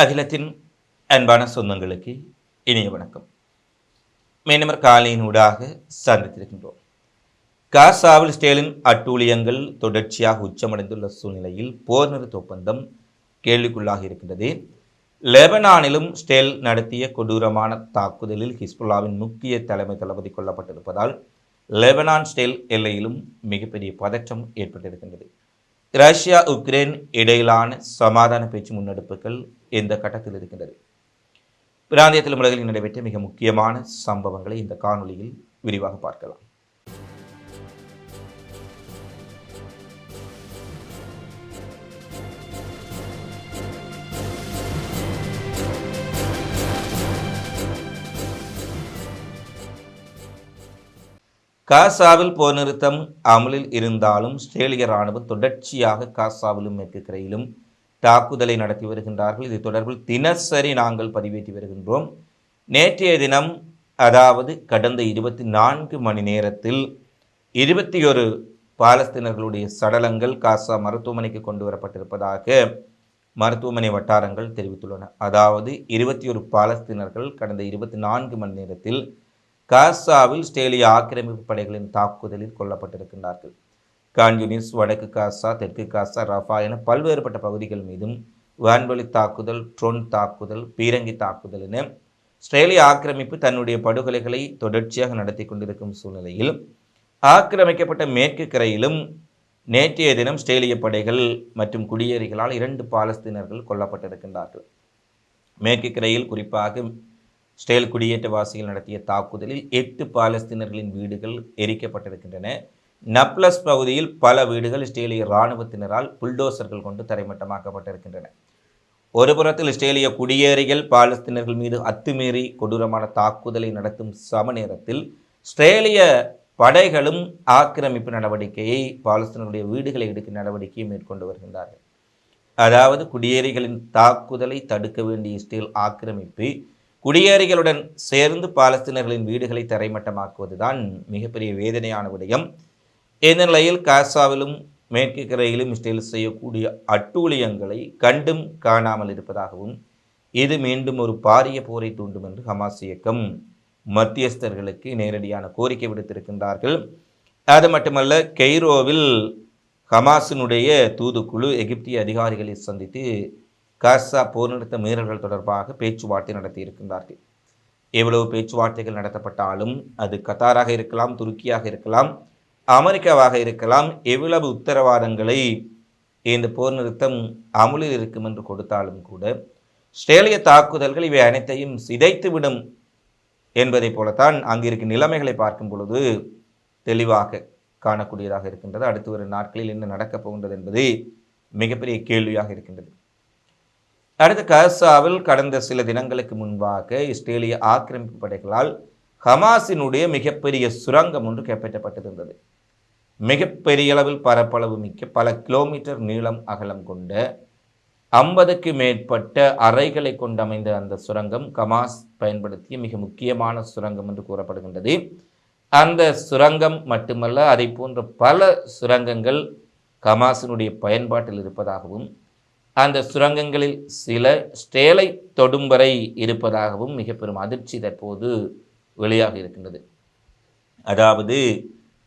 அகிலத்தின் அன்பான சொந்தங்களுக்கு இனிய வணக்கம். மீனவர் காலையின் ஊடாக சந்தித்திருக்கின்றோம். காசாவில் ஸ்டேலின் அட்டூழியங்கள் தொடர்ச்சியாக உச்சமடைந்துள்ள சூழ்நிலையில் போர் நிறுத்த ஒப்பந்தம் கேள்விக்குள்ளாக இருக்கின்றது. லெபனானிலும் ஸ்டேல் நடத்திய கொடூரமான தாக்குதலில் ஹிஸ்புல்லாவின் முக்கிய தலைமை தளபதி கொல்லப்பட்டிருப்பதால் லெபனான் ஸ்டேல் எல்லையிலும் மிகப்பெரிய பதற்றம் ஏற்பட்டிருக்கின்றது. ரஷ்யா உக்ரைன் இடையிலான சமாதான பேச்சு முன்னெடுப்புகள் எந்த கட்டத்தில் இருக்கின்றது? பிராந்தியத்தில் உலகில் நடைபெற்ற மிக முக்கியமான சம்பவங்களை இந்த காணொளியில் விரிவாக பார்க்கலாம். காசாவில் போர் நிறுத்தம் அமலில் இருந்தாலும் ஆஸ்திரேலிய ராணுவம் தொடர்ச்சியாக காசாவிலும் மேற்கு கரையிலும் தாக்குதலை நடத்தி வருகின்றார்கள். இது தொடர்பில் தினசரி நாங்கள் பதிவேற்றி வருகின்றோம். நேற்றைய தினம் அதாவது கடந்த இருபத்தி நான்கு மணி நேரத்தில் இருபத்தி ஒரு பாலஸ்தீனர்களுடைய சடலங்கள் காசா மருத்துவமனைக்கு கொண்டு வரப்பட்டிருப்பதாக மருத்துவமனை வட்டாரங்கள் தெரிவித்துள்ளன. அதாவது இருபத்தி ஒரு பாலஸ்தீனர்கள் கடந்த இருபத்தி நான்கு மணி நேரத்தில் காசாவில் ஸ்டேலிய ஆக்கிரமிப்பு படைகளின் தாக்குதலில் கொல்லப்பட்டிருக்கின்றார்கள். கான்யூனிஸ் வடக்கு காசா தெற்கு காசா ரஃபா என பல்வேறுபட்ட பகுதிகள் மீதும் வான்வழி தாக்குதல் ட்ரோன் தாக்குதல் பீரங்கி தாக்குதல் என ஸ்ட்ரேலிய ஆக்கிரமிப்பு தன்னுடைய படுகொலைகளை தொடர்ச்சியாக நடத்தி கொண்டிருக்கும் சூழ்நிலையில் ஆக்கிரமிக்கப்பட்ட மேற்கு கரையிலும் நேற்றைய தினம் ஸ்ட்ரேலிய படைகள் மற்றும் குடியேறிகளால் இரண்டு பாலஸ்தீனர்கள் கொல்லப்பட்டிருக்கின்றார்கள். மேற்கு கரையில் குறிப்பாக இஸ்ரேல் குடியேற்றவாசிகள் நடத்திய தாக்குதலில் எட்டு பாலஸ்தீனர்களின் வீடுகள் எரிக்கப்பட்டிருக்கின்றன. நப்லஸ் பகுதியில் பல வீடுகள் இஸ்ரேலிய இராணுவத்தினரால் புல்டோசர்கள் கொண்டு தரைமட்டமாக்கப்பட்டிருக்கின்றன. ஒரு புறத்தில் இஸ்ரேலிய குடியேறிகள் பாலஸ்தீனர்கள் மீது அத்துமீறி கொடூரமான தாக்குதலை நடத்தும் சம நேரத்தில் இஸ்ரேலிய படைகளும் ஆக்கிரமிப்பு நடவடிக்கையை பாலஸ்தீனர்களுடைய வீடுகளை எடுக்கும் நடவடிக்கையை மேற்கொண்டு வருகின்றார்கள். அதாவது குடியேறிகளின் தாக்குதலை தடுக்க வேண்டிய இஸ்ரேல் ஆக்கிரமிப்பு குடியேறிகளுடன் சேர்ந்து பாலஸ்தீனர்களின் வீடுகளை தரைமட்டமாக்குவதுதான் மிகப்பெரிய வேதனையான விடயம். இந்த நிலையில் காசாவிலும் மேற்கு கரையிலும் இஸ்ரேல் செய்யக்கூடிய அட்டூழியங்களை கண்டும் காணாமல் இருப்பதாகவும் இது மீண்டும் ஒரு பாரிய போரை தூண்டும் என்று ஹமாஸ் இயக்கம் மத்தியஸ்தர்களுக்கு நேரடியான கோரிக்கை விடுத்திருக்கின்றார்கள். அது மட்டுமல்ல கெய்ரோவில் ஹமாஸினுடைய தூதுக்குழு எகிப்திய அதிகாரிகளை சந்தித்து காசா போர்நிறுத்த மீறல்கள் தொடர்பாக பேச்சுவார்த்தை நடத்தியிருக்கின்றார்கள். எவ்வளவு பேச்சுவார்த்தைகள் நடத்தப்பட்டாலும் அது கத்தாராக இருக்கலாம் துருக்கியாக இருக்கலாம் அமெரிக்காவாக இருக்கலாம் எவ்வளவு உத்தரவாதங்களை இந்த போர் நிறுத்தம் அமுலில் இருக்கும் என்று கொடுத்தாலும் கூட ஆஸ்திரேலிய தாக்குதல்கள் இவை அனைத்தையும் சிதைத்துவிடும் என்பதை போலத்தான் அங்கிருக்கும் நிலைமைகளை பார்க்கும் பொழுது தெளிவாக காணக்கூடியதாக இருக்கின்றது. அடுத்து வரும் நாட்களில் என்ன நடக்கப் போகின்றது என்பது மிகப்பெரிய கேள்வியாக இருக்கின்றது. அடுத்து காசாவில் கடந்த சில தினங்களுக்கு முன்பாக இஸ்ரேலிய ஆக்கிரமிப்பு படைகளால் ஹமாஸினுடைய மிகப்பெரிய சுரங்கம் ஒன்று கைப்பற்றப்பட்டிருந்தது. மிகப்பெரிய அளவில் பரப்பளவு மிக்க பல கிலோமீட்டர் நீளம் அகலம் கொண்ட ஐம்பதுக்கு மேற்பட்ட அறைகளை கொண்டமைந்த அந்த சுரங்கம் கமாஸ் பயன்படுத்திய மிக முக்கியமான சுரங்கம் என்று கூறப்படுகின்றது. அந்த சுரங்கம் மட்டுமல்ல அதை போன்ற பல சுரங்கங்கள் கமாஸினுடைய பயன்பாட்டில் இருப்பதாகவும் அந்த சுரங்கங்களில் சில ஸ்டேலை தொடும் வரை இருப்பதாகவும் மிக பெரும் அதிர்ச்சி தற்போது வெளியாக இருக்கின்றது. அதாவது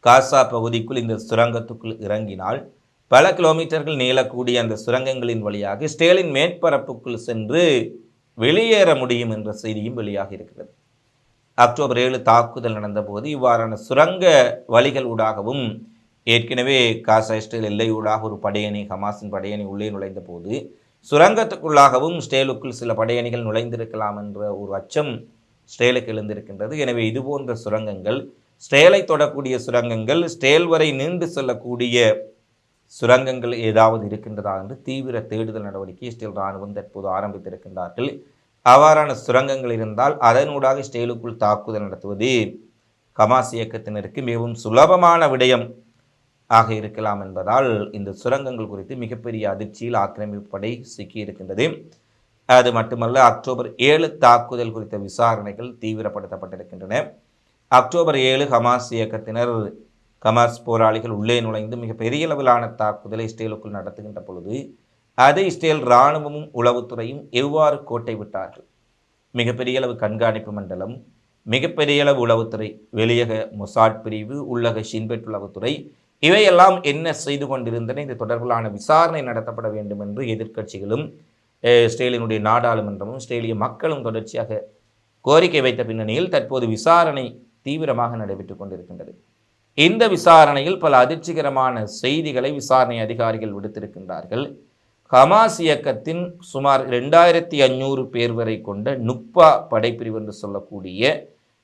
காசா பகுதிக்குள் இந்த சுரங்கத்துக்குள் இறங்கினால் பல கிலோமீட்டர்கள் நீளக்கூடிய அந்த சுரங்கங்களின் வழியாக ஸ்டேலின் மேற்பரப்புக்குள் சென்று வெளியேற முடியும் என்ற செய்தியும் வெளியாக இருக்கிறது. அக்டோபர் ஏழு தாக்குதல் நடந்தபோது இவ்வாறான சுரங்க வழிகள் ஊடாகவும் ஏற்கனவே காசா இஸ்ரேல் எல்லையூடாக ஒரு படையணி ஹமாஸின் படையணி உள்ளே நுழைந்த போது சுரங்கத்துக்குள்ளாகவும் ஸ்டேலுக்குள் சில படையணிகள் நுழைந்திருக்கலாம் என்ற ஒரு அச்சம் ஸ்டேலுக்கு எழுந்திருக்கின்றது. எனவே இது போன்ற சுரங்கங்கள் ஸ்டேலை தொடக்கூடிய சுரங்கங்கள் ஸ்டேல் வரை நீண்டு செல்லக்கூடிய சுரங்கங்கள் ஏதாவது இருக்கின்றதா என்று தீவிர தேடுதல் நடவடிக்கை ஸ்டேல் இராணுவம் தற்போது ஆரம்பித்திருக்கின்றார்கள். அவ்வாறான சுரங்கங்கள் இருந்தால் அதனூடாக ஸ்டேலுக்குள் தாக்குதல் நடத்துவது ஹமாஸ் இயக்கத்தினருக்கு மிகவும் சுலபமான விடயம். ஆக இருக்கலாம் என்பதால் இந்த சுரங்கங்கள் குறித்து மிகப்பெரிய அதிர்ச்சியில் ஆக்கிரமிப்பு படை சிக்கியிருக்கின்றது. அது மட்டுமல்ல அக்டோபர் ஏழு தாக்குதல் குறித்த விசாரணைகள் தீவிரப்படுத்தப்பட்டிருக்கின்றன. அக்டோபர் ஏழு ஹமாஸ் இயக்கத்தினர் ஹமாஸ் போராளிகள் உள்ளே நுழைந்து மிக பெரிய அளவிலான தாக்குதலை இஸ்ரேலுக்குள் நடத்துகின்ற பொழுது அதை இஸ்ரேல் இராணுவமும் உளவுத்துறையும் எவ்வாறு கோட்டை விட்டார்கள்? மிகப்பெரிய அளவு கண்காணிப்பு மண்டலம் மிகப்பெரிய அளவு உளவுத்துறை வெளியக மொசாட் பிரிவு உள்ளக ஷின்பெட் உளவுத்துறை இவையெல்லாம் என்ன செய்து கொண்டிருந்தன? இது தொடர்பிலான விசாரணை நடத்தப்பட வேண்டும் என்று எதிர்க்கட்சிகளும் அஹ், நாடாளுமன்றமும் இஸ்ரேலிய மக்களும் தொடர்ச்சியாக கோரிக்கை வைத்த பின்னணியில் தற்போது விசாரணை தீவிரமாக நடைபெற்றுக் கொண்டிருக்கின்றது. இந்த விசாரணையில் பல அதிர்ச்சிகரமான செய்திகளை விசாரணை அதிகாரிகள் விடுத்திருக்கின்றார்கள். ஹமாஸ் இயக்கத்தின் சுமார் ரெண்டாயிரத்தி அஞ்சூறு பேர் வரை கொண்ட நுப்பா படைப்பிரிவு என்று சொல்லக்கூடிய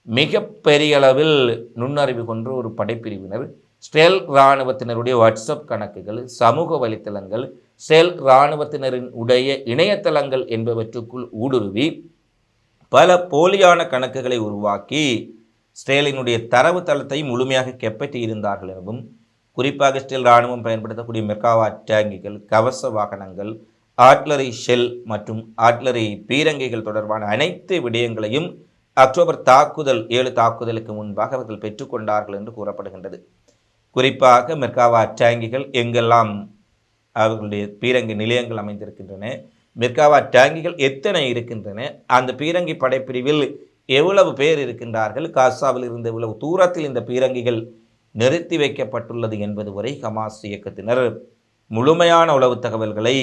மிக பெரிய அளவில் நுண்ணறிவு கொன்ற ஒரு படைப்பிரிவினர் ஸ்டெல் இராணுவத்தினருடைய வாட்ஸ்அப் கணக்குகள் சமூக வலைத்தளங்கள் ஸ்டெல் இராணுவத்தினரின் உடைய இணையதளங்கள் என்பவற்றுக்குள் ஊடுருவி பல போலியான கணக்குகளை உருவாக்கி ஸ்டேலினுடைய தரவுத்தளத்தை முழுமையாக கெப்பற்றி இருந்தார்கள் எனவும் குறிப்பாக ஸ்டேல் இராணுவம் பயன்படுத்தக்கூடிய மெர்காவா டேங்கிகள் கவச வாகனங்கள் ஆட்லரி ஷெல் மற்றும் ஆட்லரி பீரங்கிகள் தொடர்பான அனைத்து விடயங்களையும் அக்டோபர் தாக்குதல் ஏழு தாக்குதலுக்கு முன்பாக அவர்கள் பெற்றுக்கொண்டார்கள் என்று கூறப்படுகின்றது. குறிப்பாக மெர்காவா டேங்கிகள் எங்கெல்லாம் அவர்களுடைய பீரங்கி நிலையங்கள் அமைந்திருக்கின்றன மெர்காவா டேங்கிகள் எத்தனை இருக்கின்றன அந்த பீரங்கி படைப்பிரிவில் எவ்வளவு பேர் இருக்கின்றார்கள் காசாவில் இருந்து எவ்வளவு தூரத்தில் இந்த பீரங்கிகள் நிறுத்தி வைக்கப்பட்டுள்ளது என்பது வரை ஹமாஸ் இயக்கத்தினர் முழுமையான உளவு தகவல்களை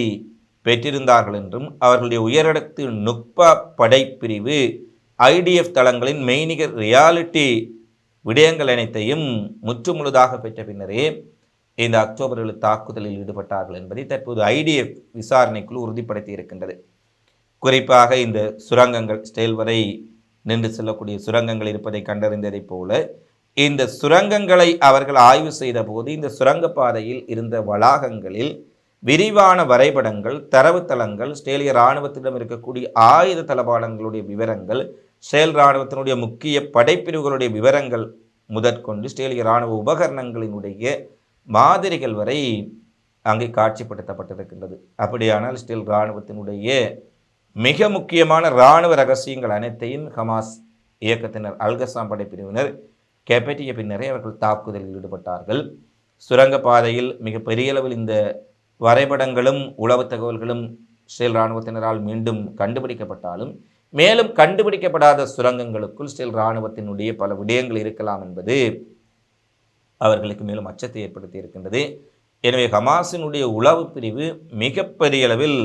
பெற்றிருந்தார்கள் என்றும் அவர்களுடைய உயரடுத்து நுட்ப படைப்பிரிவு ஐடிஎஃப் தளங்களின் மெய்நிகர் ரியாலிட்டி விடயங்கள் அனைத்தையும் முற்றுமுழுதாக பெற்ற பின்னரே இந்த அக்டோபர் தாக்குதலில் ஈடுபட்டார்கள் என்பதை தற்போது ஐடிஎஃப் விசாரணைக்குழு உறுதிப்படுத்தி இருக்கின்றது குறிப்பாக இந்த சுரங்கங்கள் ஸ்டேல் வரை நின்று செல்லக்கூடிய சுரங்கங்கள் இருப்பதை கண்டறிந்ததைப் போல இந்த சுரங்கங்களை அவர்கள் ஆய்வு செய்த போது இந்த சுரங்கப்பாதையில் இருந்த வளாகங்களில் விரிவான வரைபடங்கள் தரவுத்தளங்கள் ஸ்டேலிய இராணுவத்திடம் இருக்கக்கூடிய ஆயுத தளபாடங்களுடைய விவரங்கள் ஸ்டேல் இராணுவத்தினுடைய முக்கிய படைப்பிரிவுகளுடைய விவரங்கள் முதற்கொண்டு ஸ்டேலிய இராணுவ உபகரணங்களினுடைய மாதிரிகள் வரை அங்கே காட்சிப்படுத்தப்பட்டிருக்கின்றது. அப்படியானால் இஸ்ரேல் இராணுவத்தினுடைய மிக முக்கியமான இராணுவ ரகசியங்கள் அனைத்தையும் ஹமாஸ் இயக்கத்தினர் அல்கசாம் படைப்பிரிவினர் கேப்பற்றிய பின்னரே அவர்கள் தாக்குதலில் ஈடுபட்டார்கள். சுரங்கப்பாதையில் மிக பெரிய அளவில் இந்த வரைபடங்களும் உளவு தகவல்களும் இஸ்ரேல் இராணுவத்தினரால் மீண்டும் கண்டுபிடிக்கப்பட்டாலும் மேலும் கண்டுபிடிக்கப்படாத சுரங்கங்களுக்குள் ஸ்டில் இராணுவத்தினுடைய பல விடயங்கள் இருக்கலாம் என்பது அவர்களுக்கு மேலும் அச்சத்தை ஏற்படுத்தி இருக்கின்றது. எனவே ஹமாஸினுடைய உளவு பிரிவு மிகப்பெரிய அளவில்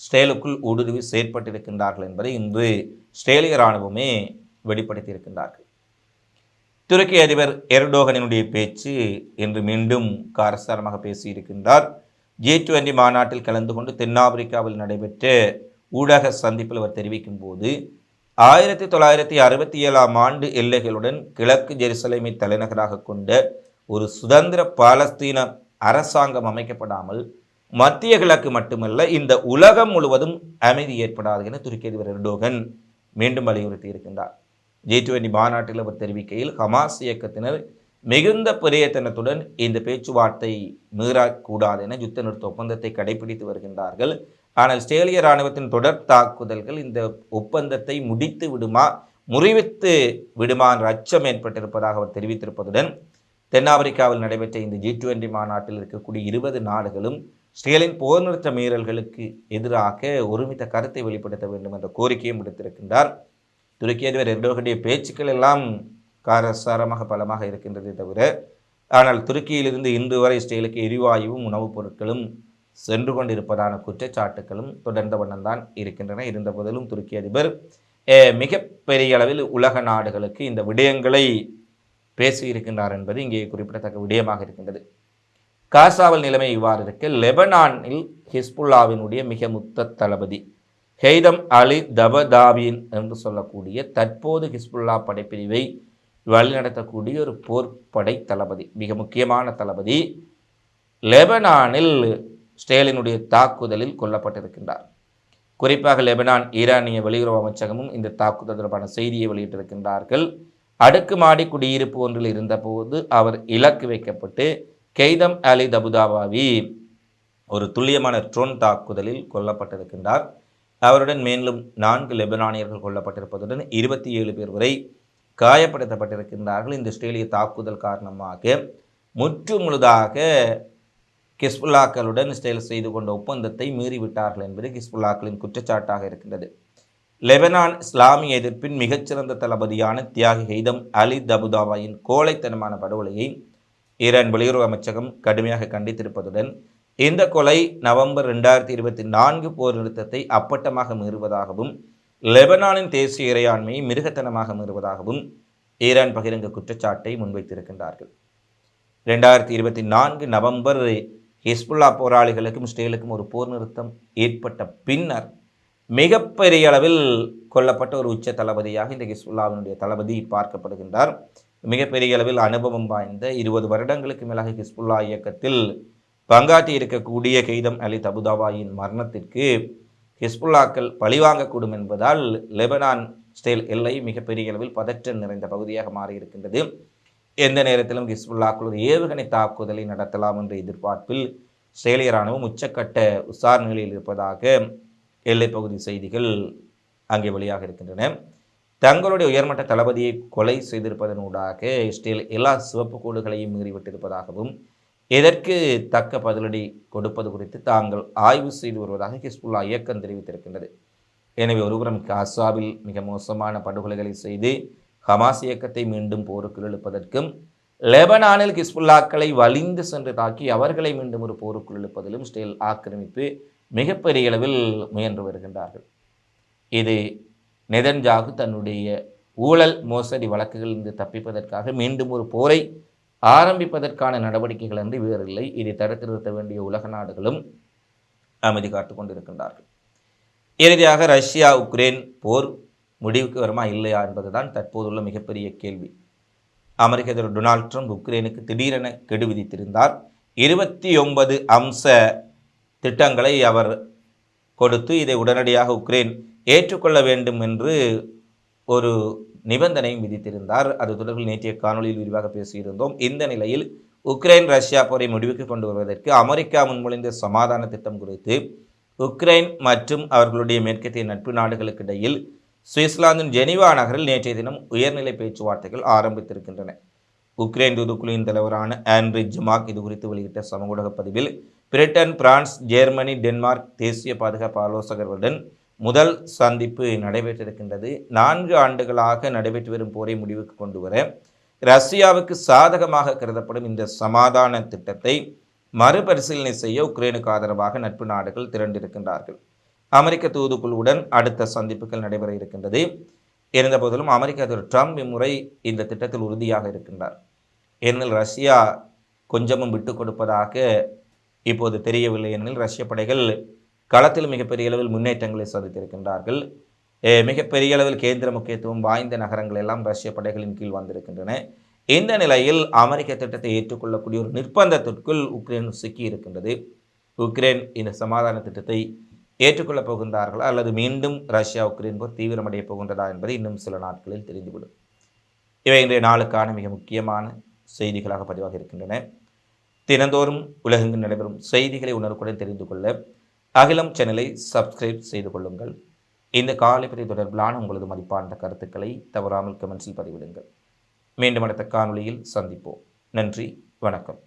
ஸ்டேலுக்குள் ஊடுருவி செயற்பட்டிருக்கின்றார்கள் என்பதை இன்று ஸ்டேலிய இராணுவமே வெளிப்படுத்தி இருக்கின்றார்கள் துருக்கி அதிபர் எர்டோகனினுடைய பேச்சு இன்று மீண்டும் காரசாரமாக பேசியிருக்கின்றார். ஜி டுவெண்டி மாநாட்டில் கலந்து கொண்டு தென்னாப்பிரிக்காவில் நடைபெற்ற ஊடக சந்திப்பில் அவர் தெரிவிக்கும் போது ஆயிரத்தி தொள்ளாயிரத்தி அறுபத்தி ஏழாம் ஆண்டு எல்லைகளுடன் கிழக்கு ஜெருசலேமை தலைநகராக கொண்ட ஒரு சுதந்திர பாலஸ்தீன அரசாங்கம் அமைக்கப்படாமல் மத்திய கிழக்கு மட்டுமல்ல இந்த உலகம் முழுவதும் அமைதி ஏற்படாது என துருக்கி அதிபர் எர்டோகன் மீண்டும் வலியுறுத்தி இருக்கின்றார் ஜி டுவெண்டி மாநாட்டில் அவர் தெரிவிக்கையில் ஹமாஸ் இயக்கத்தினர் மிகுந்த பிரயத்தனத்துடன் இந்த பேச்சுவார்த்தை மீறக்கூடாது என யுத்த நிறுத்த ஒப்பந்தத்தை கடைபிடித்து வருகின்றார்கள். ஆனால் ஸ்டேலிய இராணுவத்தின் தொடர் தாக்குதல்கள் இந்த ஒப்பந்தத்தை முடித்து விடுமா முறிவித்து விடுமா என்ற அச்சம் ஏற்பட்டிருப்பதாக அவர் தெரிவித்திருப்பதுடன் தென்னாப்பிரிக்காவில் நடைபெற்ற இந்த ஜி டுவெண்டி மாநாட்டில் இருக்கக்கூடிய இருபது நாடுகளும் ஸ்டேலின் போர் நிறுத்த மீறல்களுக்கு எதிராக ஒருமித்த கருத்தை வெளிப்படுத்த வேண்டும் என்ற கோரிக்கையும் விடுத்திருக்கின்றார். துருக்கி அதிபர் எர்டோகனுடைய பேச்சுக்கள் எல்லாம் காரசாரமாக பலமாக இருக்கின்றதே தவிர ஆனால் துருக்கியிலிருந்து இன்று வரை ஸ்டேலுக்கு எரிவாயுவும் உணவுப் பொருட்களும் சென்று கொண்டிருப்பதான குற்றச்சாட்டுகளும் தொடர்ந்த வண்ணம்தான் இருக்கின்றன. இருந்த போதிலும் துருக்கி அதிபர் மிகப்பெரிய அளவில் உலக நாடுகளுக்கு இந்த விடயங்களை பேசியிருக்கின்றார் என்பது இங்கே குறிப்பிடத்தக்க விடயமாக இருக்கின்றது. காசாவில் நிலைமை இவ்வாறு இருக்க லெபனானில் ஹிஸ்புல்லாவினுடைய மிக முத்த தளபதி ஹெய்தம் அலி தபதாபின் என்று சொல்லக்கூடிய தற்போது ஹிஸ்புல்லா படைப்பிரிவை வழிநடத்தக்கூடிய ஒரு போர்ப்படை தளபதி மிக முக்கியமான தளபதி லெபனானில் ஸ்டேலினுடைய தாக்குதலில் கொல்லப்பட்டிருக்கின்றார். குறிப்பாக லெபனான் ஈரானிய வெளியுறவு அமைச்சகமும் இந்த தாக்குதல் தொடர்பான செய்தியை வெளியிட்டிருக்கின்றார்கள். அடுக்குமாடி குடியிருப்பு ஒன்றில் இருந்தபோது அவர் இலக்கு வைக்கப்பட்டு கெய்தம் அலி தபுதாபாவி ஒரு துல்லியமான ட்ரோன் தாக்குதலில் கொல்லப்பட்டிருக்கின்றார். அவருடன் மேலும் நான்கு லெபனானியர்கள் கொல்லப்பட்டிருப்பதுடன் இருபத்தி ஏழு பேர் வரை காயப்படுத்தப்பட்டிருக்கின்றார்கள். இந்த இஸ்ரேலிய தாக்குதல் காரணமாக முற்று முழுதாக ஹிஸ்புல்லாக்களுடன் இஸ்ரேல் செய்து கொண்ட ஒப்பந்தத்தை மீறிவிட்டார்கள் என்பது ஹிஸ்புல்லாக்களின் குற்றச்சாட்டாக இருக்கின்றது. லெபனான் இஸ்லாமிய எதிர்ப்பின் மிகச்சிறந்த தளபதியான தியாகி ஹெய்தம் அலி தபுதாவாயின் கோழைத்தனமான படுகொலையை ஈரான் வெளியுறவு அமைச்சகம் கடுமையாக கண்டித்திருப்பதுடன் இந்த கொலை நவம்பர் ரெண்டாயிரத்தி இருபத்தி நான்கு போர் நிறுத்தத்தை அப்பட்டமாக மீறுவதாகவும் லெபனானின் தேசிய இறையாண்மையை மிருகத்தனமாக மீறுவதாகவும் ஈரான் பகிரங்க குற்றச்சாட்டை முன்வைத்திருக்கின்றார்கள். ரெண்டாயிரத்தி இருபத்தி நான்கு நவம்பர் ஹிஸ்புல்லா போராளிகளுக்கும் இஸ்ரேலுக்கும் ஒரு போர் நிறுத்தம் ஏற்பட்ட பின்னர் மிகப்பெரிய அளவில் கொல்லப்பட்ட ஒரு உச்ச தளபதியாக இந்த ஹிஸ்புல்லாவினுடைய தளபதி பார்க்கப்படுகின்றார். மிகப்பெரிய அளவில் அனுபவம் வாய்ந்த இருபது வருடங்களுக்கு மேலாக ஹிஸ்புல்லா இயக்கத்தில் பங்காற்றி இருக்கக்கூடிய கெய்தம் அலி தபுதாவாயின் மரணத்திற்கு ஹிஸ்புல்லாக்கள் பழிவாங்கக்கூடும் என்பதால் லெபனான் ஸ்டேல் எல்லை மிகப்பெரிய அளவில் பதற்றம் நிறைந்த பகுதியாக மாறியிருக்கின்றது. எந்த நேரத்திலும் ஹிஸ்புல்லாக்கள் ஏவுகணை தாக்குதலை நடத்தலாம் என்ற எதிர்பார்ப்பில் இஸ்ரேலிய இராணுவம் உச்சக்கட்ட விசாரணைகளில் இருப்பதாக எல்லைப்பகுதி செய்திகள் அங்கே வெளியாக இருக்கின்றன. தங்களுடைய உயர்மட்ட தளபதியை கொலை செய்திருப்பதனூடாக இஸ்ரேல் எல்லா சிவப்பு கோடுகளையும் மீறிவிட்டிருப்பதாகவும் எதற்கு தக்க பதிலடி கொடுப்பது குறித்து தாங்கள் ஆய்வு செய்து வருவதாக ஹிஸ்புல்லா இயக்கம் தெரிவித்திருக்கின்றது. எனவே ஒருபுறம் காசாவில் மிக மோசமான படுகொலைகளை செய்து ஹமாஸ் இயக்கத்தை மீண்டும் போருக்கு இழுப்பதற்கும் லெபனானில் ஹிஸ்புல்லாக்களை வலிந்து சென்று தாக்கி அவர்களை மீண்டும் ஒரு போருக்குள் இழுப்பதிலும் ஸ்டேல் ஆக்கிரமிப்பு மிகப்பெரிய அளவில் முயன்று வருகின்றார்கள். இது நெதன்ஜாகு தன்னுடைய ஊழல் மோசடி வழக்குகளிலிருந்து தப்பிப்பதற்காக மீண்டும் ஒரு போரை ஆரம்பிப்பதற்கான நடவடிக்கைகள் என்று வேறில்லை. இதை தடுத்து நிறுத்த வேண்டிய உலக நாடுகளும் அமைதி காத்து கொண்டிருக்கின்றார்கள். இறுதியாக ரஷ்யா உக்ரைன் போர் முடிவுக்கு வருமா இல்லையா என்பதுதான் தற்போதுள்ள மிகப்பெரிய கேள்வி. அமெரிக்க அதிபர் டொனால்ட் ட்ரம்ப் உக்ரைனுக்கு திடீரென கெடு விதித்திருந்தார். இருபத்தி ஒன்பது அம்ச திட்டங்களை அவர் கொடுத்து இதை உடனடியாக உக்ரைன் ஏற்றுக்கொள்ள வேண்டும் என்று ஒரு நிபந்தனையும் விதித்திருந்தார். அது தொடர்பில் நேற்றைய காணொலியில் விரிவாக பேசியிருந்தோம். இந்த நிலையில் உக்ரைன் ரஷ்யா போரை முடிவுக்கு கொண்டு வருவதற்கு அமெரிக்கா முன்மொழிந்த சமாதான திட்டம் குறித்து உக்ரைன் மற்றும் அவர்களுடைய மேற்கத்திய நட்பு நாடுகளுக்கு இடையில் சுவிட்சர்லாந்தின் ஜெனீவா நகரில் நேற்றைய தினம் உயர்நிலை பேச்சுவார்த்தைகள் ஆரம்பித்திருக்கின்றன. உக்ரைன் தூதுக்குழுவின் தலைவரான ஆண்ட்ரி ஜமாக் இது குறித்து வெளியிட்ட சமூக பதிவில் பிரிட்டன் பிரான்ஸ் ஜெர்மனி டென்மார்க் தேசிய பாதுகாப்பு ஆலோசகர்களுடன் முதல் சந்திப்பு நடைபெற்றிருக்கின்றது. நான்கு ஆண்டுகளாக நடைபெற்று வரும் போரை முடிவுக்கு கொண்டு வர ரஷ்யாவுக்கு சாதகமாக கருதப்படும் இந்த சமாதான திட்டத்தை மறுபரிசீலனை செய்ய உக்ரைனுக்கு ஆதரவாக நட்பு நாடுகள் திரண்டிருக்கின்றார்கள். அமெரிக்க தூதுக்குழுவுடன் அடுத்த சந்திப்புகள் நடைபெற இருக்கின்றது. இருந்தபோதிலும் அமெரிக்க அதிபர் ட்ரம்ப் இம்முறை இந்த திட்டத்தில் உறுதியாக இருக்கின்றார். ஏனெனில் ரஷ்யா கொஞ்சமும் விட்டு கொடுப்பதாக இப்போது தெரியவில்லை ஏனெனில் ரஷ்ய படைகள் களத்தில் மிகப்பெரிய அளவில் முன்னேற்றங்களை சந்தித்திருக்கின்றார்கள் மிகப்பெரிய அளவில் கேந்திர முக்கியத்துவம் வாய்ந்த நகரங்கள் எல்லாம் ரஷ்ய படைகளின் கீழ் வந்திருக்கின்றன. இந்த நிலையில் அமெரிக்க திட்டத்தை ஏற்றுக்கொள்ளக்கூடிய ஒரு நிர்பந்தத்திற்குள் உக்ரைன் சிக்கி இருக்கின்றது உக்ரைன் இந்த சமாதான திட்டத்தை ஏற்றுக்கொள்ளப் போகின்றார்களா அல்லது மீண்டும் ரஷ்யா உக்ரைன் போர் தீவிரமடைய போகின்றதா என்பது இன்னும் சில நாட்களில் தெரிந்துவிடும். இவை இன்றைய நாளுக்கான மிக முக்கியமான செய்திகளாக பதிவாக இருக்கின்றன. தினந்தோறும் உலகெங்கு நடைபெறும் செய்திகளை உணர்வுடன் தெரிந்து கொள்ள அகிலம் சேனலை சப்ஸ்கிரைப் செய்து கொள்ளுங்கள். இந்த காலை தொடர்பிலான உங்களது மதிப்பான கருத்துக்களை தவறாமல் கமெண்ட்ஸில் பதிவிடுங்கள். மீண்டும் அடுத்த காணொளியில் சந்திப்போம். நன்றி வணக்கம்.